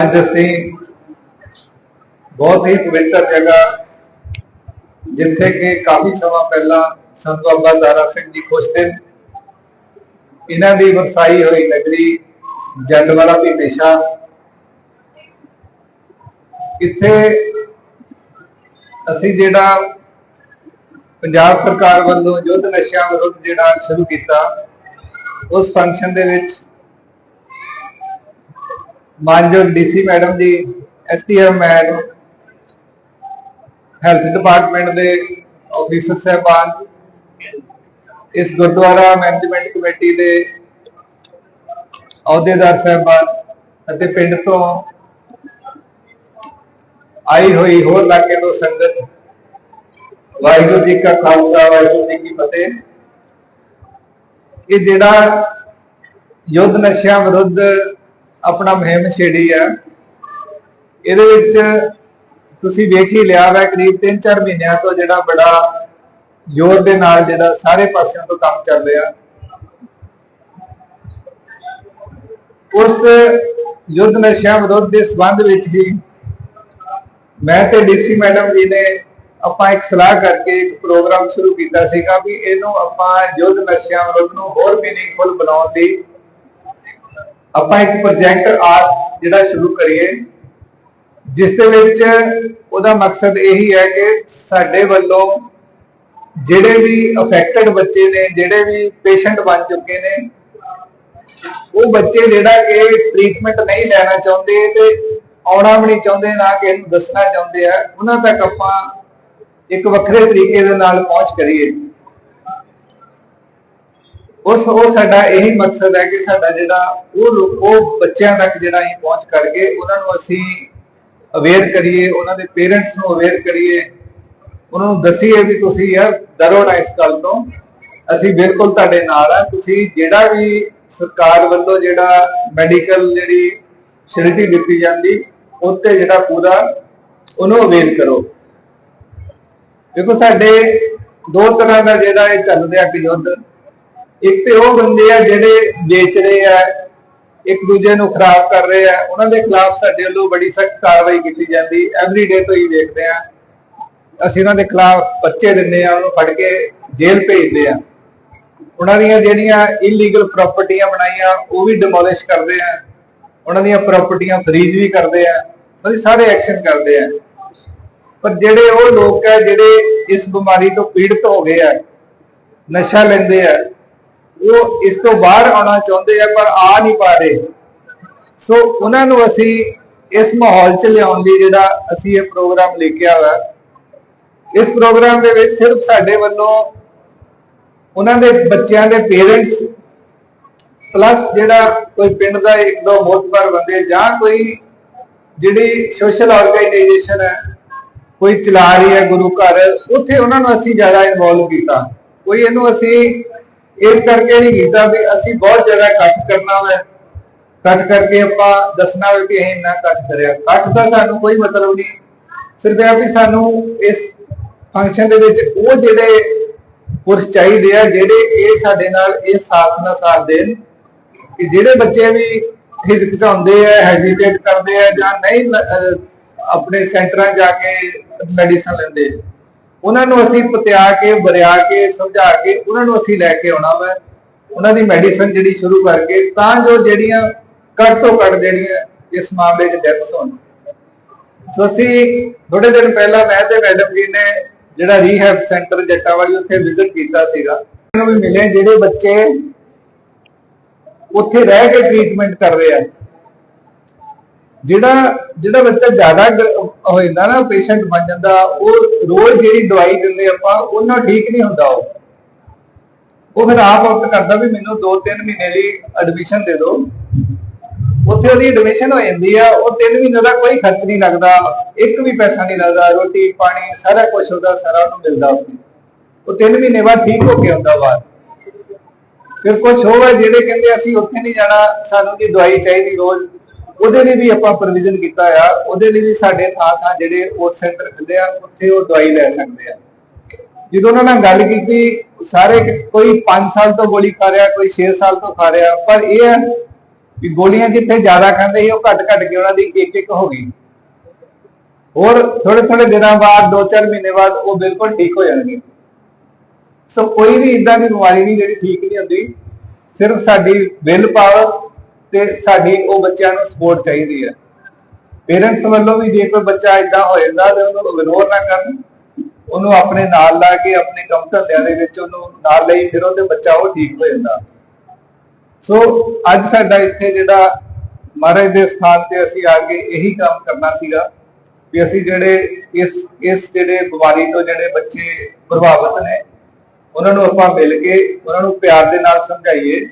ਅੱਜ ਅਸੀਂ ਬਹੁਤ ਹੀ ਪਵਿੱਤਰ ਜਗ੍ਹਾ ਜਿੱਥੇ ਕਿ ਕਾਫੀ ਸਮਾਂ ਪਹਿਲਾਂ ਸੰਤ ਬਾਬਾ ਦਾਰਾ ਸਿੰਘ ਜੀ ਖੁਸ਼ਦਿਲ ਇਹਨਾਂ ਦੀ ਵਰਸਾਈ ਹੋਈ ਨਗਰੀ ਜੰਡਵਾਲਾ ਭੀਮੇਸ਼ਾ ਇੱਥੇ ਅਸੀਂ ਜਿਹੜਾ ਪੰਜਾਬ ਸਰਕਾਰ ਵੱਲੋਂ ਯੁੱਧ ਨਸ਼ਿਆਂ ਵਿਰੁੱਧ ਜਿਹੜਾ ਸ਼ੁਰੂ ਕੀਤਾ, ਉਸ ਫੰਕਸ਼ਨ ਦੇ ਵਿੱਚ ਮਾਨਯੋਗ DC madam ji STM madam health department ਦੇ ਆਫੀਸਰ ਸਹਿਬਾਨ, ਇਸ ਗੁਰਦੁਆਰਾ ਮੈਨੇਜਮੈਂਟ ਕਮੇਟੀ ਦੇ ਅਹੁਦੇਦਾਰ ਸਹਿਬਾਨ ਅਤੇ ਪਿੰਡ ਤੋਂ ਆਈ ਹੋਈ ਹੋਰ ਇਲਾਕੇ ਤੋਂ ਸੰਗਤ, ਵਾਹਿਗੁਰੂ ਜੀ ਕਾ ਖਾਲਸਾ, ਵਾਹਿਗੁਰੂ ਜੀ ਕੀ ਫਤਿਹ। ਇਹ ਜਿਹੜਾ ਯੁੱਧ ਨਸ਼ਿਆਂ ਵਿਰੁੱਧ ਆਪਣਾ ਮੁਹਿੰਮ ਛੇੜੀ ਹੈ ਇਹਦੇ ਵਿੱਚ ਤੁਸੀਂ ਵੇਖ ਹੀ ਲਿਆ ਵੈ, ਕਰੀਬ 3-4 ਮਹੀਨਿਆਂ ਤੋਂ ਜਿਹੜਾ ਬੜਾ ਜ਼ੋਰ ਦੇ ਨਾਲ ਜਿਹੜਾ ਸਾਰੇ ਪਾਸਿਆਂ ਤੋਂ ਕੰਮ ਚੱਲ ਰਿਹਾ। ਉਸ ਯੁੱਧ ਨਸ਼ਿਆਂ ਵਿਰੁੱਧ ਦੇ ਸੰਬੰਧ ਵਿੱਚ ਹੀ ਮੈਂ ਤੇ ਡੀਸੀ ਮੈਡਮ ਜੀ ਨੇ ਆਪਾਂ ਇੱਕ ਸਲਾਹ ਕਰਕੇ ਇੱਕ ਪ੍ਰੋਗਰਾਮ ਸ਼ੁਰੂ ਕੀਤਾ ਸੀਗਾ ਵੀ ਇਹਨੂੰ ਆਪਾਂ ਯੁੱਧ ਨਸ਼ਿਆਂ ਵਿਰੁੱਧ ਨੂੰ ਹੋਰ ਮੀਨਿੰਗਫੁਲ ਬਣਾਉਣ ਲਈ ਆਪਾਂ ਇੱਕ ਪ੍ਰੋਜੈਕਟ ਆਸ ਜਿਹੜਾ ਸ਼ੁਰੂ ਕਰੀਏ, ਜਿਸ ਦੇ ਵਿੱਚ ਉਹਦਾ ਮਕਸਦ ਇਹੀ ਹੈ ਕਿ ਸਾਡੇ ਵੱਲੋਂ ਜਿਹੜੇ ਵੀ ਅਫੈਕਟਡ ਬੱਚੇ ਨੇ, ਜਿਹੜੇ ਵੀ ਪੇਸ਼ੈਂਟ ਬਣ ਚੁੱਕੇ ਨੇ, ਉਹ ਬੱਚੇ ਜਿਹੜਾ ਕਿ ਟ੍ਰੀਟਮੈਂਟ ਨਹੀਂ ਲੈਣਾ ਚਾਹੁੰਦੇ ਤੇ ਆਉਣਾ ਵੀ ਨਹੀਂ ਚਾਹੁੰਦੇ, ਨਾ ਕਿ ਇਹਨੂੰ ਦੱਸਣਾ ਚਾਹੁੰਦੇ ਆ, ਉਹਨਾਂ ਤੱਕ ਆਪਾਂ ਇੱਕ ਵੱਖਰੇ ਤਰੀਕੇ ਦੇ ਨਾਲ ਪਹੁੰਚ ਕਰੀਏ। ਉਸ ਉਹ ਸਾਡਾ ਇਹੀ ਮਕਸਦ ਹੈ ਕਿ ਸਾਡਾ ਜਿਹੜਾ ਉਹ ਉਹ ਬੱਚਿਆਂ ਤੱਕ ਜਿਹੜਾ ਅਸੀਂ ਪਹੁੰਚ ਕਰਕੇ ਉਹਨਾਂ ਨੂੰ ਅਸੀਂ ਅਵੇਅਰ ਕਰੀਏ, ਉਹਨਾਂ ਦੇ ਪੇਰੈਂਟਸ ਨੂੰ ਅਵੇਅਰ ਕਰੀਏ, ਉਹਨਾਂ ਨੂੰ ਦਸੀਏ ਵੀ ਤੁਸੀਂ ਯਾਰ ਡਰੋ ਨਾ ਇਸ ਗੱਲ ਤੋਂ। ਅਸੀਂ ਬਿਲਕੁਲ ਤੁਹਾਡੇ ਨਾਲ ਆ ਤੁਸੀਂ ਜਿਹੜਾ ਵੀ ਸਰਕਾਰ ਵੱਲੋਂ ਜਿਹੜਾ ਮੈਡੀਕਲ ਜਿਹੜੀ ਫੈਸਿਲਿਟੀ ਦਿੱਤੀ ਜਾਂਦੀ, ਉੱਤੇ ਜਿਹੜਾ ਪੂਰਾ ਉਹਨੂੰ ਅਵੇਅਰ ਕਰੋ। ਦੇਖੋ ਸਾਡੇ ਦੋ ਤਰ੍ਹਾਂ ਦਾ ਜਿਹੜਾ ਇਹ ਚੱਲ ਰਿਹਾ ਕਿ ਯੁੱਧ। ਇੱਕ ਤੇ ਉਹ ਬੰਦੇ ਆ ਜਿਹੜੇ ਵੇਚ ਰਹੇ ਆ, ਇੱਕ ਦੂਜੇ ਨੂੰ ਖਰਾਬ ਕਰ ਰਹੇ ਆ, ਉਹਨਾਂ ਦੇ ਖਿਲਾਫ ਸਾਡੇ ਵੱਲੋਂ ਬੜੀ ਸਖਤ ਕਾਰਵਾਈ ਕੀਤੀ ਜਾਂਦੀ ਐਵਰੀ ਡੇ ਤੋਂ ਹੀ ਵੇਖਦੇ ਆ। ਅਸੀਂ ਉਹਨਾਂ ਦੇ ਖਿਲਾਫ ਬੱਚੇ ਦਿੰਦੇ ਆ, ਉਹਨੂੰ ਫੜ ਕੇ ਜੇਲ੍ਹ ਭੇਜਦੇ ਆ। ਉਹਨਾਂ ਦੀਆਂ ਜਿਹੜੀਆਂ ਇਲੀਗਲ ਪ੍ਰਾਪਰਟੀਆਂ ਬਣਾਈਆਂ, ਉਹ ਵੀ ਡਿਮੋਲਿਸ਼ ਕਰਦੇ ਆ। ਉਹਨਾਂ ਦੀਆਂ ਪ੍ਰਾਪਰਟੀਆਂ ਫਰੀਜ਼ ਵੀ ਕਰਦੇ ਆ, ਮਤਲਬ ਸਾਰੇ ਐਕਸ਼ਨ ਕਰਦੇ ਆ। ਪਰ ਜਿਹੜੇ ਉਹ ਲੋਕ ਆ, ਜਿਹੜੇ ਇਸ ਬਿਮਾਰੀ ਤੋਂ ਪੀੜਤ ਹੋ ਗਏ ਆ, ਨਸ਼ਾ ਲੈਂਦੇ ਆ ਉਹ ਇਸ ਤੋਂ ਬਾਹਰ ਆਉਣਾ ਚਾਹੁੰਦੇ ਆ, ਪਰ ਆ ਨਹੀਂ ਪਾ ਰਹੇ। ਸੋ ਉਹਨਾਂ ਨੂੰ ਅਸੀਂ ਇਸ ਮਾਹੌਲ 'ਚ ਲਿਆਉਣ ਲਈ ਜਿਹੜਾ ਅਸੀਂ ਇਹ ਪ੍ਰੋਗਰਾਮ ਲੈ ਕੇ ਆਇਆ ਇਸ ਪ੍ਰੋਗਰਾਮ ਦੇ ਵਿੱਚ ਸਿਰਫ ਸਾਡੇ ਵੱਲੋਂ ਉਹਨਾਂ ਦੇ ਬੱਚਿਆਂ ਦੇ ਪੇਰੈਂਟਸ ਪਲੱਸ ਜਿਹੜਾ ਕੋਈ ਪਿੰਡ ਦਾ ਇੱਕ ਦੋ ਮੋਤਬਰ ਬੰਦੇ ਜਾਂ ਕੋਈ ਜਿਹੜੀ ਸੋਸ਼ਲ ਆਰਗੇਨਾਈਜੇਸ਼ਨ ਹੈ, ਕੋਈ ਚਲਾ ਰਹੀ ਹੈ ਗੁਰੂ ਘਰ, ਉੱਥੇ ਉਹਨਾਂ ਨੂੰ ਅਸੀਂ ਜ਼ਿਆਦਾ ਇਨਵੋਲਵ ਕੀਤਾ। ਕੋਈ ਇਹਨੂੰ ਅਸੀਂ ਇਸ ਕਰਕੇ ਨਹੀਂ ਕੀਤਾ ਵੀ ਅਸੀਂ ਬਹੁਤ ਜ਼ਿਆਦਾ ਕੱਟ ਕਰਨਾ ਹੋਵੇ ਕੱਟ ਕਰਕੇ ਆਪਾਂ ਦੱਸਣਾ ਹੋਵੇ ਕਿ ਅਸੀਂ ਇੰਨਾ ਕੱਟ ਕਰਿਆ। ਕੱਟ ਦਾ ਸਾਨੂੰ ਕੋਈ ਮਤਲਬ ਨਹੀਂ। ਸਿਰਫ ਇਹ ਵੀ ਸਾਨੂੰ ਇਸ ਫੰਕਸ਼ਨ ਦੇ ਵਿੱਚ ਉਹ ਜਿਹੜੇ ਪੁਰਸ਼ ਚਾਹੀਦੇ ਆ, ਜਿਹੜੇ ਇਹ ਸਾਡੇ ਨਾਲ ਇਹ ਸਾਥ ਨਾਲ ਸਾਥ ਦੇਣ। ਕਿ ਜਿਹੜੇ ਬੱਚੇ ਵੀ ਹਿਚਕਿਚਾਉਂਦੇ ਆ ਹੈਜ਼ਿਟੇਟ ਕਰਦੇ ਆ ਜਾਂ ਨਹੀਂ ਆਪਣੇ ਸੈਂਟਰਾਂ ਜਾ ਕੇ ਮੈਡੀਸਨ ਲੈਂਦੇ। ਉਹਨਾਂ ਨੂੰ ਅਸੀਂ ਪਤਿਆ ਕੇ ਬਰਿਆ ਕੇ, ਸਮਝਾ ਕੇ ਉਹਨਾਂ ਨੂੰ ਅਸੀਂ ਲੈ ਕੇ ਆਉਣਾ ਵਾ। ਉਹਨਾਂ ਦੀ ਮੈਡੀਸਨ ਜਿਹੜੀ ਸ਼ੁਰੂ ਕਰਕੇ ਤਾਂ ਜੋ ਜਿਹੜੀਆਂ ਘੱਟ ਤੋਂ ਘੱਟ ਜਿਹੜੀਆਂ ਇਸ ਮਾਮਲੇ 'ਚ ਡੈਥਸ ਹੋਣ। ਸੋ ਅਸੀਂ ਥੋੜੇ ਦਿਨ ਪਹਿਲਾਂ ਮੈਂ ਤੇ ਮੈਡਮ ਜੀ ਨੇ ਜਿਹੜਾ ਰੀਹੈਬ ਸੈਂਟਰ ਜੱਟਾਵਾਲੀ ਉੱਥੇ ਵਿਜ਼ਿਟ ਕੀਤਾ ਸੀਗਾ। ਉਹਨਾਂ ਨੂੰ ਵੀ ਮਿਲੇ ਜਿਹੜੇ ਬੱਚੇ ਉੱਥੇ ਰਹਿ ਕੇ ਟ੍ਰੀਟਮੈਂਟ ਕਰ ਰਹੇ ਆ। ਜਿਹੜਾ ਜਿਹੜਾ ਬੱਚਾ ਜ਼ਿਆਦਾ ਹੋ ਜਾਂਦਾ ਨਾ ਪੇਸ਼ੈਂਟ ਬਣ ਜਾਂਦਾ, ਉਹ ਰੋਜ਼ ਜਿਹੜੀ ਦਵਾਈ ਦਿੰਦੇ ਆਪਾਂ, ਉਹਨਾਂ ਠੀਕ ਨਹੀਂ ਹੁੰਦਾ ਉਹ। ਉਹ ਫਿਰ ਆਪ ਵਕਤ ਕਰਦਾ ਵੀ ਮੈਨੂੰ 2-3 ਮਹੀਨੇ ਲਈ ਐਡਮਿਸ਼ਨ ਦੇ ਦਿਓ। ਉੱਥੇ ਉਹਦੀ ਐਡਮਿਸ਼ਨ ਹੋ ਜਾਂਦੀ ਆ, ਉਹ 3 ਮਹੀਨੇ ਦਾ ਕੋਈ ਖਰਚ ਨਹੀਂ ਲੱਗਦਾ, ਇੱਕ ਵੀ ਪੈਸਾ ਨਹੀਂ ਲੱਗਦਾ, ਰੋਟੀ, ਪਾਣੀ, ਸਾਰਾ ਕੁਝ ਉਹਦਾ ਸਾਰਾ ਉਹਨੂੰ ਮਿਲਦਾ ਉੱਥੇ। ਉਹ 3 ਮਹੀਨੇ ਬਾਅਦ ਠੀਕ ਹੋ ਕੇ ਆਉਂਦਾ ਬਾਹਰ। ਫਿਰ ਕੁਝ ਹੋਵੇ ਜਿਹੜੇ ਕਹਿੰਦੇ ਅਸੀਂ ਉੱਥੇ ਨਹੀਂ ਜਾਣਾ, ਸਾਨੂੰ ਦੀ ਦਵਾਈ ਚਾਹੀਦੀ ਰੋਜ਼। ਉਹਦੇ ਲਈ ਵੀ ਆਪਾਂ ਪ੍ਰੋਵੀਜ਼ਨ ਕੀਤਾ ਆ। ਉਹਦੇ ਲਈ ਵੀ ਸਾਡੇ ਥਾਂ ਥਾਂ ਜਿਹੜੇ ਉਹ ਸੈਂਟਰ ਖੁੱਲੇ ਆ, ਉੱਥੇ ਉਹ ਦਵਾਈ ਲੈ ਸਕਦੇ ਆ। ਜਦੋਂ ਉਹਨਾਂ ਨਾਲ ਗੱਲ ਕੀਤੀ, ਸਾਰੇ ਕੋਈ 5 ਸਾਲ ਤੋਂ ਗੋਲੀ ਖਾ ਰਿਹਾ, ਕੋਈ 6 ਸਾਲ ਤੋਂ ਖਾ ਰਿਹਾ, ਪਰ ਇਹ ਹੈ ਕਿ ਗੋਲੀਆਂ ਜਿੱਥੇ ਜ਼ਿਆਦਾ ਖਾਂਦੇ ਸੀ, ਉਹ ਘੱਟ ਘੱਟ ਕੇ ਉਹਨਾਂ ਦੀ ਇੱਕ ਇੱਕ ਹੋ ਗਈ। ਹੋਰ ਥੋੜੇ ਥੋੜੇ ਦਿਨਾਂ ਬਾਅਦ 2-4 ਮਹੀਨੇ ਬਾਅਦ ਉਹ ਬਿਲਕੁਲ ਠੀਕ ਹੋ ਜਾਣਗੇ। ਸੋ ਕੋਈ ਵੀ ਇਦਾਂ ਦੀ ਬਿਮਾਰੀ ਨਹੀਂ, ਜਿਹੜੀ ਠੀਕ ਨਹੀਂ ਹੁੰਦੀ। ਸਿਰਫ ਸਾਡੀ ਵਿਲ ਪਾਵਰ ਤੇ ਸਾਡੀ ਉਹ ਬੱਚਿਆਂ ਨੂੰ ਸਪੋਰਟ ਚਾਹੀਦੀ ਹੈ। ਪੇਰੈਂਟਸ ਵੱਲੋਂ ਵੀ ਜੇ ਕੋਈ ਬੱਚਾ ਇਦਾਂ ਹੋ ਜਾਂਦਾ ਤੇ ਉਹਨੂੰ ਇਗਨੋਰ ਨਾ ਕਰਨ, ਉਹਨੂੰ ਆਪਣੇ ਨਾਲ ਲਾ ਕੇ, ਆਪਣੇ ਕੰਮ ਧੰਦਿਆਂ ਦੇ ਵਿੱਚ ਉਹਨੂੰ ਨਾਲ ਲਈ ਫਿਰ ਉਹਦੇ ਬੱਚਾ ਉਹ ਠੀਕ ਹੋ ਜਾਂਦਾ। ਸੋ ਅੱਜ ਸਾਡਾ ਇੱਥੇ ਜਿਹੜਾ ਮਹਾਰਾਜ ਦੇ ਸਥਾਨ ਤੇ ਅਸੀਂ ਆ ਕੇ ਇਹੀ ਕੰਮ ਕਰਨਾ ਸੀਗਾ ਕਿ ਅਸੀਂ ਜਿਹੜੇ ਇਸ ਇਸ ਜਿਹੜੇ ਬਿਮਾਰੀ ਤੋਂ ਜਿਹੜੇ ਬੱਚੇ ਪ੍ਰਭਾਵਿਤ ਨੇ, ਉਹਨਾਂ ਨੂੰ ਆਪਾਂ ਮਿਲ ਕੇ, ਉਹਨਾਂ ਨੂੰ ਪਿਆਰ ਦੇ ਨਾਲ ਸਮਝਾਈਏ।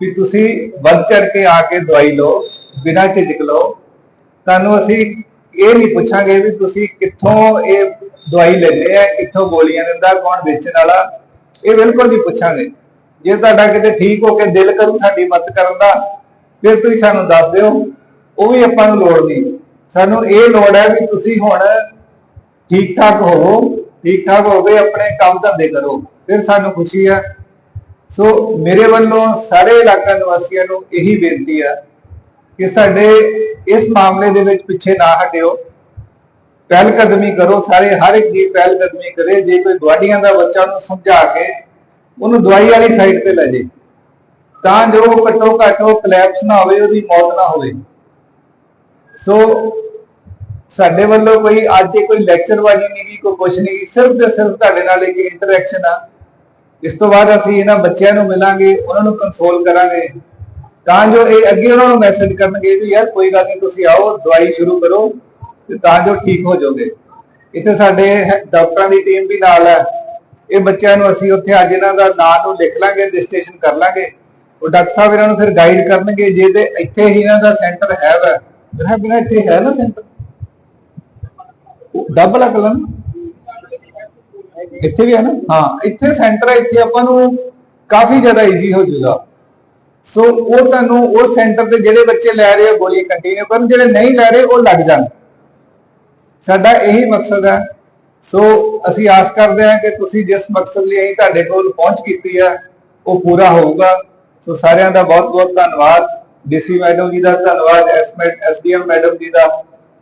ਕਿ ਤੁਸੀਂ ਵੱਧ ਚੜ ਕੇ ਆ ਕੇ ਦਵਾਈ ਲਓ, ਬਿਨਾਂ ਝਿਜਕ ਲਓ। ਤੁਹਾਨੂੰ ਅਸੀਂ ਇਹ ਨਹੀਂ ਪੁੱਛਾਂਗੇ ਵੀ ਤੁਸੀਂ ਕਿੱਥੋਂ ਇਹ ਦਵਾਈ ਲੈਂਦੇ ਆ, ਕਿੱਥੋਂ ਗੋਲੀਆਂ ਦਿੰਦਾ, ਕੌਣ ਵੇਚਣ ਵਾਲਾ। ਇਹ ਬਿਲਕੁਲ ਨਹੀਂ ਪੁੱਛਾਂਗੇ। ਜੇ ਤੁਹਾਡਾ ਕਿਤੇ ਠੀਕ ਹੋ ਕੇ ਦਿਲ ਕਰੂ ਸਾਡੀ ਮਦਦ ਕਰਨ ਦਾ, ਫਿਰ ਤੁਸੀਂ ਸਾਨੂੰ ਦੱਸ ਦਿਓ। ਉਹ ਵੀ ਆਪਾਂ ਨੂੰ ਲੋੜ ਨਹੀਂ। ਸਾਨੂੰ ਇਹ ਲੋੜ ਹੈ ਵੀ ਤੁਸੀਂ ਹੁਣ ਠੀਕ ਠਾਕ ਹੋਵੋ ਠੀਕ ਠਾਕ ਹੋ ਕੇ ਆਪਣੇ ਕੰਮ ਧੰਦੇ ਕਰੋ। ਫਿਰ ਸਾਨੂੰ ਖੁਸ਼ੀ ਹੈ। ਸੋ ਮੇਰੇ ਵੱਲੋਂ ਸਾਰੇ ਇਲਾਕਾ ਨਿਵਾਸੀਆਂ ਨੂੰ ਇਹੀ ਬੇਨਤੀ ਆ ਕਿ ਸਾਡੇ ਇਸ ਮਾਮਲੇ ਦੇ ਵਿੱਚ ਪਿੱਛੇ ਨਾ ਹਟਿਓ। ਪਹਿਲ ਕਦਮੀ ਕਰੋ, ਸਾਰੇ ਹਰ ਇੱਕ ਦੀ ਪਹਿਲ ਕਦਮੀ ਕਰੇ, ਜੇ ਕੋਈ ਗਵਾਡੀਆਂ ਦਾ ਬੱਚਾ ਨੂੰ ਸਮਝਾ ਕੇ ਉਹਨੂੰ ਦਵਾਈ ਵਾਲੀ ਸਾਈਡ ਤੇ ਲੈ ਜੇ, ਤਾਂ ਜੋ ਘੱਟੋ ਘੱਟ ਉਹ ਕਲੈਪਸ ਨਾ ਹੋਵੇ, ਉਹਦੀ ਮੌਤ ਨਾ ਹੋਵੇ। ਸੋ ਸਾਡੇ ਵੱਲੋਂ ਕੋਈ ਅੱਜ ਕੋਈ ਲੈਕਚਰ ਵਾਜੀ ਨਹੀਂ ਕੋਈ ਕੁਛ ਨਹੀਂ ਸਿਰਫ ਤੇ ਸਿਰਫ ਤੁਹਾਡੇ ਨਾਲ ਇੱਕ ਇੰਟਰੈਕਸ਼ਨ ਆ। ਇਸ ਤੋਂ ਬਾਅਦ ਅਸੀਂ ਇਹਨਾਂ ਬੱਚਿਆਂ ਨੂੰ ਮਿਲਾਂਗੇ, ਉਹਨਾਂ ਨੂੰ ਕੰਸੋਲ ਕਰਾਂਗੇ। ਤਾਂ ਜੋ ਇਹ ਅੱਗੇ ਉਹਨਾਂ ਨੂੰ ਮੈਸੇਜ ਕਰਨਗੇ ਵੀ ਯਾਰ ਕੋਈ ਗੱਲ ਨਹੀਂ, ਤੁਸੀਂ ਆਓ, ਦਵਾਈ ਸ਼ੁਰੂ ਕਰੋ ਤੇ ਤਾਂ ਜੋ ਠੀਕ ਹੋ ਜਾਓਗੇ। ਇੱਥੇ ਸਾਡੇ ਡਾਕਟਰਾਂ ਦੀ ਟੀਮ ਵੀ ਨਾਲ ਹੈ। ਇਹ ਬੱਚਿਆਂ ਨੂੰ ਅਸੀਂ ਉੱਥੇ ਅੱਜ ਇਹਨਾਂ ਦਾ ਨਾਂ ਨੂੰ ਲਿਖ ਲਾਂਗੇ ਰਜਿਸਟ੍ਰੇਸ਼ਨ ਕਰ ਲਾਂਗੇ। ਉਹ ਡਾਕਟਰ ਸਾਹਿਬ ਇਹਨਾਂ ਨੂੰ ਫਿਰ ਗਾਈਡ ਕਰਨਗੇ, ਜੇ ਤੇ ਇੱਥੇ ਹੀ ਇਹਨਾਂ ਦਾ ਸੈਂਟਰ ਹੈ ਵਾ। ਜਿਹੜਾ ਇੱਥੇ ਹੈ ਨਾ ਸੈਂਟਰ ਡਬਲ ਕਲਮ। ਇੱਥੇ ਵੀ ਹੈ ਨਾ? ਹਾਂ, ਇੱਥੇ ਸੈਂਟਰ ਹੈ, ਇੱਥੇ ਆਪਾਂ ਨੂੰ ਕਾਫੀ ਜ਼ਿਆਦਾ ਈਜ਼ੀ ਹੋ ਜਾਊਗਾ। ਸੋ ਉਹ ਤੁਹਾਨੂੰ ਉਸ ਸੈਂਟਰ ਤੇ ਜਿਹੜੇ ਬੱਚੇ ਲੈ ਰਹੇ ਹੋ ਗੋਲੀ ਕੰਟੀਨਿਊ ਕਰਨ, ਜਿਹੜੇ ਨਹੀਂ ਲੈ ਰਹੇ, ਉਹ ਲੱਗ ਜਾਣ। ਸਾਡਾ ਇਹੀ ਮਕਸਦ ਹੈ। ਸੋ ਅਸੀਂ ਆਸ ਕਰਦੇ ਹਾਂ ਕਿ ਤੁਸੀਂ ਜਿਸ ਮਕਸਦ ਲਈ ਅਸੀਂ ਤੁਹਾਡੇ ਕੋਲ ਪਹੁੰਚ ਕੀਤੀ ਹੈ ਉਹ ਪੂਰਾ ਹੋਊਗਾ। ਸੋ ਸਾਰਿਆਂ ਦਾ ਬਹੁਤ ਬਹੁਤ ਧੰਨਵਾਦ ਡੀਸੀ ਮੈਡਮ ਜੀ ਦਾ ਧੰਨਵਾਦ ਐਸਡੀਐਮ ਮੈਡਮ ਜੀ ਦਾ।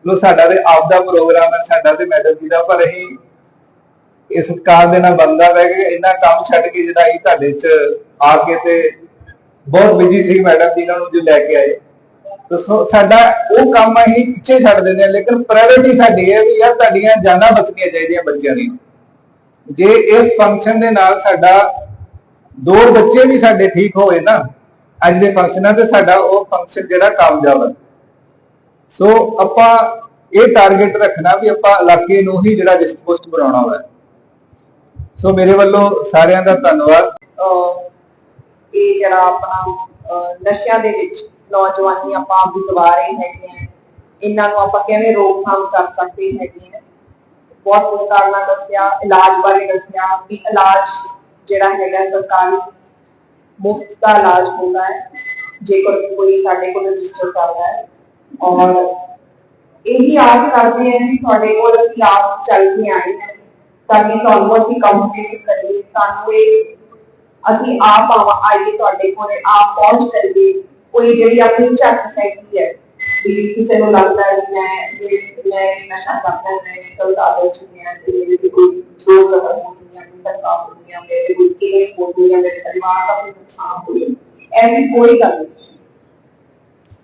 ਲੋ, ਸਾਡਾ ਤੇ ਆਪ ਦਾ ਪ੍ਰੋਗਰਾਮ ਹੈ, ਸਾਡਾ ਤੇ ਮੈਡਮ ਜੀ ਦਾ, ਪਰ ਅਸੀਂ ਇਸ ਸਤਕਾਰ ਦੇ ਨਾਲ ਬੰਦਾ ਬਹਿ ਕੇ ਇੰਨਾ ਕੰਮ ਛੱਡ ਕੇ ਜਿਹੜਾ ਅਸੀਂ ਤੁਹਾਡੇ ਚ ਆ ਕੇ ਤੇ ਬਹੁਤ ਬਿਜ਼ੀ ਸੀ ਮੈਡਮ ਜੀ ਨੂੰ ਜੋ ਲੈ ਕੇ ਆਏ। ਤੇ ਸਾਡਾ ਉਹ ਕੰਮ ਅਸੀਂ ਪਿੱਛੇ ਛੱਡ ਦਿੰਦੇ ਆ ਲੇਕਿਨ ਪ੍ਰਾਇੋਰਟੀ ਸਾਡੀ ਹੈ ਵੀ ਯਾਰ ਤੁਹਾਡੀਆਂ ਜਾਨਾਂ ਬਚਣੀਆਂ ਚਾਹੀਦੀਆਂ ਬੱਚਿਆਂ ਦੀਆਂ। ਜੇ ਇਸ ਫੰਕਸ਼ਨ ਦੇ ਨਾਲ ਸਾਡਾ ਦੋ ਬੱਚੇ ਵੀ ਸਾਡੇ ਠੀਕ ਹੋਏ ਨਾ, ਅੱਜ ਦੇ ਫੰਕਸ਼ਨਾਂ ਤੇ ਸਾਡਾ ਉਹ ਫੰਕਸ਼ਨ ਜਿਹੜਾ ਕਾਮਯਾਬ ਹੈ ਸੋ ਆਪਾਂ ਇਹ ਟਾਰਗੇਟ ਰੱਖਣਾ ਵੀ ਆਪਾਂ ਇਲਾਕੇ ਨੂੰ ਹੀ ਜਿਹੜਾ ਰਿਸਪੋਸਟ ਬਣਾਉਣਾ ਹੋਇਆ। ਸੋ ਮੇਰੇ ਵੱਲੋਂ ਸਾਰਿਆਂ ਦਾ ਧੰਨਵਾਦ। ਇਹ ਜਿਹੜਾ ਆਪਣਾ ਨਸ਼ਿਆਂ ਦੇ ਵਿੱਚ ਨੌਜਵਾਨੀ ਆਪਾਂ ਆਪ ਰਹੇ ਹੈਗੇ ਆ ਇਹਨਾਂ ਨੂੰ ਆਪਾਂ ਕਿਵੇਂ ਰੋਕਥਾਮ ਕਰ ਸਕਦੇ ਹੈਗੇ ਆ ਬਹੁਤ ਵਿਸਤਾਰ ਨਾਲ ਦੱਸਿਆ, ਇਲਾਜ ਬਾਰੇ ਦੱਸਿਆ ਵੀ ਇਲਾਜ ਜਿਹੜਾ ਹੈਗਾ ਸਰਕਾਰੀ ਮੁਫਤ ਦਾ ਇਲਾਜ ਹੁੰਦਾ ਹੈ। ਜੇਕਰ ਕੋਈ ਸਾਡੇ ਕੋਲ ਰਜਿਸਟਰ ਕਰਦਾ ਹੈ। ਔਰ ਇਹੀ ਆਸ ਕਰਦੇ ਹਾਂ ਕਿ ਤੁਹਾਡੇ ਕੋਲ ਅਸੀਂ ਆਪ ਚੱਲ ਕੇ ਆਏ ਹਾਂ। ਤਾਂ ਕਿ ਤੁਹਾਨੂੰ ਅਸੀਂ ਕੰਪਲੀਟ ਕਰੀਏ, ਤੁਹਾਨੂੰ ਇਹ ਅਸੀਂ ਆਪ ਆਵਾ, ਆਈਏ ਤੁਹਾਡੇ ਕੋਲੇ, ਆਪ ਪਹੁੰਚ ਕਰੀਏ। ਕੋਈ ਜਿਹੜੀ ਆਪਣੀ ਝੱਕ ਹੈਗੀ ਹੈ, ਵੀ ਕਿਸੇ ਨੂੰ ਲੱਗਦਾ ਹੈ ਵੀ ਮੈਂ, ਮੇਰੇ, ਮੈਂ ਇਹ ਨਸ਼ਾ ਕਰਦਾ ਮੈਂ ਇਸ ਗੱਲ ਦਾ ਆਦਤ ਚੁੱਕੀ ਤੇ ਮੇਰੇ ਤੇ ਕੋਈ ਜ਼ੋਰ ਜ਼ਬਰ ਹੋ ਦੁਨੀਆ ਦੀ ਧੱਕਾ ਹੋ ਦੁਨੀਆ ਮੇਰੇ ਤੇ ਕੋਈ ਕੇਸ ਹੋ ਦੁਨੀਆ ਮੇਰੇ ਪਰਿਵਾਰ ਦਾ ਕੋਈ ਨੁਕਸਾਨ ਹੋਈ ਐਸੀ ਕੋਈ ਗੱਲ ਨਹੀਂ।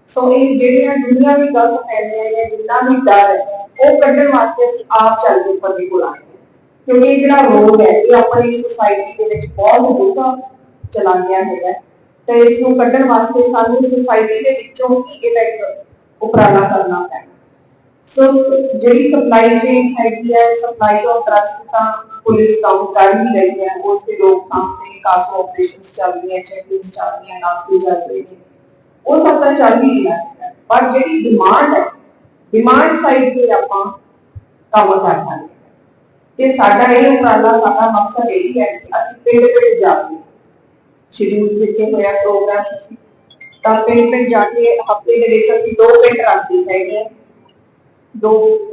ਸੋ ਇਹ ਜਿਹੜੀਆਂ, ਜਿੰਨੀਆਂ ਵੀ ਗਲਤ ਫਹਿਮੀਆਂ ਜਾਂ ਜਿੰਨਾ ਵੀ ਡਰ ਹੈ, ਉਹ ਕੱਢਣ ਵਾਸਤੇ ਅਸੀਂ ਆਪ ਚੱਲ ਕੇ ਤੁਹਾਡੇ ਕੋਲ ਆਏ। ਕਿਉਂਕਿ ਇਹ ਜਿਹੜਾ ਰੋਗ ਹੈ, ਇਹ ਆਪਣੀ ਸੁਸਾਇਟੀ ਦੇ ਵਿੱਚ ਬਹੁਤ ਡੂੰਘਾ ਚਲਾ ਗਿਆ ਹੈਗਾ ਹੈ। ਇਸ ਨੂੰ ਕੱਢਣ ਵਾਸਤੇ ਸਾਨੂੰ ਸੁਸਾਇਟੀ ਦੇ ਵਿੱਚੋਂ ਹੀ ਇਹਦਾ ਇੱਕ ਉਪਰਾਲਾ ਕਰਨਾ ਪੈਣਾ। ਸੋ ਜਿਹੜੀ ਸਪਲਾਈ ਚੇਨ ਹੈਗੀ ਹੈ ਸਪਲਾਈ ਆਫ ਡਰੱਗਸ ਤਾਂ ਪੁਲਿਸ ਕੰਮ ਕਰ ਹੀ ਰਹੀ ਹੈ। ਉਸ ਦੇ ਰੋਕਥਾਮ ਤੇ ਕਾਸੋ ਆਪਰੇਸ਼ਨਸ ਚੱਲ ਰਹੀਆਂ ਚੈਕਿੰਗਸ ਚੱਲ ਰਹੀਆਂ, ਨਾਕੇ ਚੱਲ ਰਹੇ ਨੇ। ਉਹ ਸਭ ਤਾਂ ਚੱਲ ਹੀ ਰਿਹਾ ਪਰ ਜਿਹੜੀ ਡਿਮਾਂਡ ਹੈ ਡਿਮਾਂਡ ਸਾਈਡ ਤੇ ਆਪਾਂ ਕੰਮ ਕਰਨਾ ਹੈ। ਤੇ ਸਾਡਾ ਇਹ ਉਪਰਾਲਾ ਸਾਡਾ ਮਕਸਦ ਇਹ ਹੈ ਕਿ ਅਸੀਂ ਪਿੰਡ ਪਿੰਡ ਜਾ ਸ਼ਡਿਊਲ ਦਿੱਤੇ ਹੋਇਆ ਪ੍ਰੋਗਰਾਮ ਅਸੀਂ। ਤਾਂ ਪਿੰਡ ਪਿੰਡ ਜਾ ਕੇ ਹਫ਼ਤੇ ਦੇ ਵਿੱਚ ਅਸੀਂ ਦੋ ਪਿੰਡ ਰੱਖਦੇ ਹੈਗੇ ਦੋ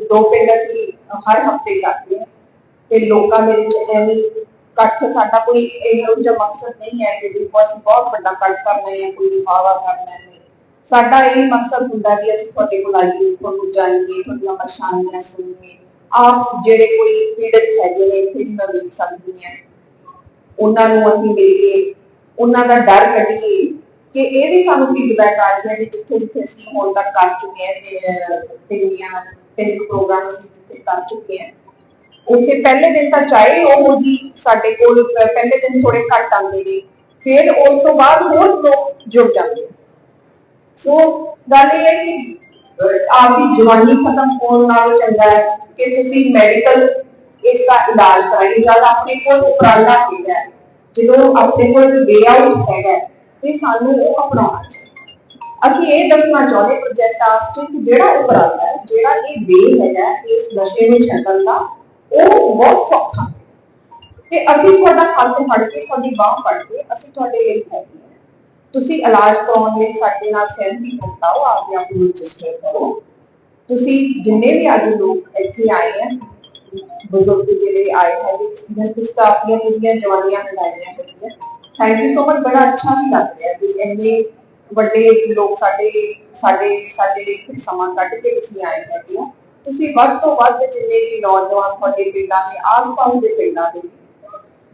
ਦੋ ਪਿੰਡ ਅਸੀਂ ਹਰ ਹਫ਼ਤੇ ਕਰਦੇ ਹਾਂ ਤੇ ਲੋਕਾਂ ਦੇ ਵਿੱਚ ਐਵੇਂ ਇਕੱਠ ਸਾਡਾ ਕੋਈ ਇਹੋ ਜਿਹਾ ਮਕਸਦ ਨਹੀਂ ਹੈ ਕਿ ਵੀ ਅਸੀਂ ਬਹੁਤ ਵੱਡਾ ਇਕੱਠ ਕਰਨਾ ਹੈ, ਕੋਈ ਦਿਖਾਵਾ ਕਰਨਾ ਹੈ ਸਾਡਾ ਇਹ ਮਕਸਦ ਹੁੰਦਾ ਵੀ ਅਸੀਂ ਤੁਹਾਡੇ ਕੋਲ ਆਈਏ, ਤੁਹਾਨੂੰ ਜਾਣੀਏ ਤੁਹਾਡੀਆਂ ਪਰੇਸ਼ਾਨੀਆਂ ਸੁਣੀਏ। ਆਪ ਜਿਹੜੇ ਕੋਈ ਪੀੜਤ ਹੈਗੇ ਨੇ, ਇੱਥੇ ਵੀ ਮੈਂ ਵੇਖ ਸਕਦੀ ਹਾਂ। ਉਹਨਾਂ ਨੂੰ ਅਸੀਂ ਮਿਲੀਏ, ਉਹਨਾਂ ਦਾ ਡਰ ਕੱਢੀਏ ਕਿ ਇਹ ਵੀ ਸਾਨੂੰ ਫੀਡਬੈਕ ਆ ਰਹੀ ਹੈ ਵੀ ਜਿੱਥੇ ਜਿੱਥੇ ਅਸੀਂ ਹੁਣ ਤੱਕ ਕਰ ਚੁੱਕੇ ਹਾਂ, ਤੇ ਤਿੰਨੀਆਂ, ਤਿੰਨ ਪ੍ਰੋਗਰਾਮ ਅਸੀਂ ਜਿੱਥੇ ਕਰ ਚੁੱਕੇ ਹਾਂ। ਉੱਥੇ ਪਹਿਲੇ ਦਿਨ ਤਾਂ ਚਾਹੇ ਉਹ ਜੀ ਸਾਡੇ ਕੋਲ ਪਹਿਲੇ ਦਿਨ ਥੋੜੇ ਘੱਟ ਆਉਂਦੇ ਨੇ, ਫਿਰ ਉਸ ਤੋਂ ਬਾਅਦ ਹੋਰ ਲੋਕ ਜੁੜ ਜਾਂਦੇ ਸੋ ਗੱਲ ਇਹ ਹੈ ਕਿ ਆਪਦੀ ਜਵਾਨੀ ਖਤਮ ਹੋਣ ਨਾਲੋਂ ਚੰਗਾ ਹੈ ਕਿ ਤੁਸੀਂ ਮੈਡੀਕਲ ਇਸ ਦਾ ਇਲਾਜ ਕਰਾਈਏ, ਜਦ ਆਪਣੇ ਕੋਲ ਉਪਰਾਲਾ ਹੈਗਾ ਜਦੋਂ ਆਪਣੇ ਕੋਲ ਵੇ ਆਊਟ ਹੈਗਾ ਤੇ ਸਾਨੂੰ ਉਹ ਅਪਣਾਉਣਾ ਚਾਹੀਦਾ। ਅਸੀਂ ਇਹ ਦੱਸਣਾ ਚਾਹੁੰਦੇ ਪ੍ਰੋਜੈਕਟ ਆਸਟ ਜਿਹੜਾ ਉਪਰਾਲਾ ਹੈ, ਜਿਹੜਾ ਇਹ ਵੇ ਹੈਗਾ ਇਸ ਨਸ਼ੇ ਨੂੰ ਛੱਡਣ ਦਾ, ਉਹ ਬਹੁਤ ਸੌਖਾ ਹੈ। ਤੇ ਅਸੀਂ ਤੁਹਾਡਾ ਹੱਥ ਫੜ ਕੇ, ਤੁਹਾਡੀ ਬਾਹ ਫੜ ਕੇ, ਅਸੀਂ ਤੁਹਾਡੇ ਲਈ ਹੈਗੇ ਤੁਸੀਂ ਇਲਾਜ ਕਰਾਉਣ ਲਈ ਸਾਡੇ ਨਾਲ ਸਹਿਮਤੀ ਪ੍ਰਗਟਾਓ, ਆਪਦੇ ਆਪ ਨੂੰ ਰਜਿਸਟਰ ਕਰੋ। ਤੁਸੀਂ ਜਿੰਨੇ ਵੀ ਅੱਜ ਲੋਕ ਇੱਥੇ ਆਏ ਆ, ਬਜ਼ੁਰਗ ਜਿਹੜੇ ਆਏ ਹੈ ਐਕਸਪੀਰੀਅੰਸ ਤੁਸੀਂ ਤਾਂ ਆਪਣੀਆਂ ਪੂਰੀਆਂ ਜਵਾਨੀਆਂ ਬਣਾਈਆਂ ਹੈਗੀਆਂ ਥੈਂਕ ਯੂ ਸੋ ਮਚ ਬੜਾ ਅੱਛਾ ਵੀ ਲੱਗ ਰਿਹਾ ਵੀ ਇੰਨੇ ਵੱਡੇ ਲੋਕ ਸਾਡੇ ਸਾਡੇ ਸਾਡੇ ਲਈ ਇੱਥੇ ਸਮਾਂ ਕੱਢ ਕੇ ਤੁਸੀਂ ਆਏ ਹੈਗੇ ਆ। ਤੁਸੀਂ ਵੱਧ ਤੋਂ ਵੱਧ ਜਿੰਨੇ ਵੀ ਨੌਜਵਾਨ ਤੁਹਾਡੇ ਪਿੰਡਾਂ ਦੇ, ਆਸ-ਪਾਸ ਦੇ ਪਿੰਡਾਂ ਦੇ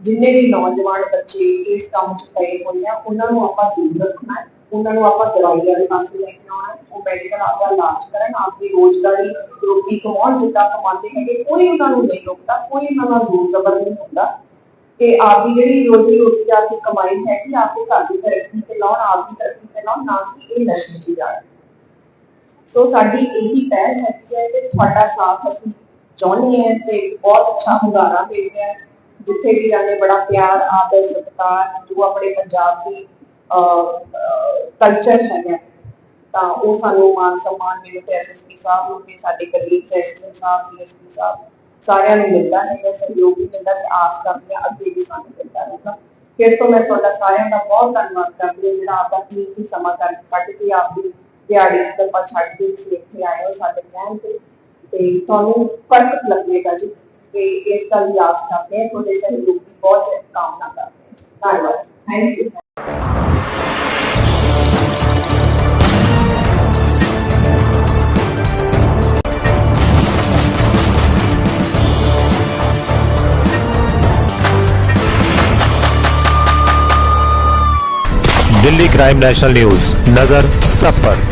ਜਿੰਨੇ ਵੀ ਨੌਜਵਾਨ ਬੱਚੇ ਇਸ ਕੰਮ 'ਚ ਪਏ ਹੋਏ ਆ, ਉਹਨਾਂ ਨੂੰ ਆਪਾਂ ਦੂਰ ਰੱਖਣਾ ਹੈ। ਉਹਨਾਂ ਨੂੰ ਆਪਾਂ ਦਵਾਈ ਵਾਲੇ ਪਾਸੇ ਲੈ ਕੇ ਆਉਣਾ ਉਹ ਮੈਡੀਕਲ ਆਪਦਾ ਇਲਾਜ ਕਰਨ, ਆਪਦੀ ਰੋਜ਼ਗਾਰੀ, ਰੋਟੀ ਕਮਾਉਣ ਜਿੱਦਾਂ ਕਮਾਉਂਦੇ ਹੈਗੇ, ਕੋਈ ਉਹਨਾਂ ਨੂੰ ਨਹੀਂ ਰੋਕਦਾ, ਕੋਈ ਉਹਨਾਂ ਨਾਲ ਜ਼ੋਰ ਜ਼ਬਰ ਨਹੀਂ ਹੁੰਦਾ। ਤੇ ਆਪਦੀ ਜਿਹੜੀ ਰੋਟੀ ਰੋਟੀ ਆਪਦੀ ਕਮਾਈ ਹੈਗੀ ਆਪਦੇ ਘਰ ਦੀ ਤਰੱਕੀ ਤੇ ਲਾਉਣ, ਆਪਦੀ ਤਰੱਕੀ ਤੇ ਲਾਉਣ, ਨਾ ਕਿ ਇਹ ਨਸ਼ੇ 'ਚ ਜਾਣ। ਸੋ ਸਾਡੀ ਇਹੀ ਪਹਿਲ ਹੈਗੀ ਹੈ ਕਿ ਤੁਹਾਡਾ ਸਾਥ ਅਸੀਂ ਚਾਹੁੰਦੇ ਹਾਂ ਤੇ ਬਹੁਤ ਅੱਛਾ ਹੁੰਗਾਰਾ ਮਿਲ ਰਿਹਾ ਹੈ। ਜਿੱਥੇ ਵੀ ਜਾਂਦੇ, ਬੜਾ ਪਿਆਰ, ਆਦਰ, ਸਤਿਕਾਰ ਜੋ ਆਪਣੇ ਪੰਜਾਬ ਦੀ ਕਲਚਰ ਹੈਗਾ। ਤਾਂ ਉਹ ਸਾਨੂੰ ਮਾਨ ਸਨਮਾਨ ਮਿਲੇ ਤੇ ਐਸਐਸਪੀ ਸਾਹਿਬ ਨੂੰ ਤੇ ਸਾਡੇ ਕਲੀਗਸ ਐਸਟੀਐਮ ਸਾਹਿਬ ਡੀਐਸਪੀ ਸਾਹਿਬ ਸਾਰਿਆਂ ਨੂੰ ਮਿਲਦਾ ਹੈ ਸਹਿਯੋਗ ਵੀ ਮਿਲਦਾ ਤੇ ਆਸ ਕਰਦੇ ਹਾਂ ਅੱਗੇ ਵੀ ਸਾਨੂੰ ਮਿਲਦਾ ਰਹੇਗਾ ਫਿਰ ਤੋਂ ਮੈਂ ਤੁਹਾਡਾ ਸਾਰਿਆਂ ਦਾ ਬਹੁਤ ਧੰਨਵਾਦ ਕਰਦੀ ਹਾਂ, ਜਿਹੜਾ ਆਪਦਾ ਕੀਮਤੀ ਸਮਾਂ ਕੱਢ ਕੇ ਆਪਦੀ ਦਿਹਾੜੀ ਤੇ ਆਪਾਂ ਕੇ ਤੁਸੀਂ ਇੱਥੇ ਆਏ ਹੋ ਸਾਡੇ ਕਹਿਣ ਤੇ। ਤੇ ਤੁਹਾਨੂੰ ਫ਼ਰਕ ਲੱਗੇਗਾ ਜੀ। वे इसका लिहाज करते हैं, थोड़े सहयोग की बहुत ਕਾਮਨਾ ਕਰਦੇ ਹਾਂ ਧੰਨਵਾਦ thank you Delhi crime national news, नज़र सब पर।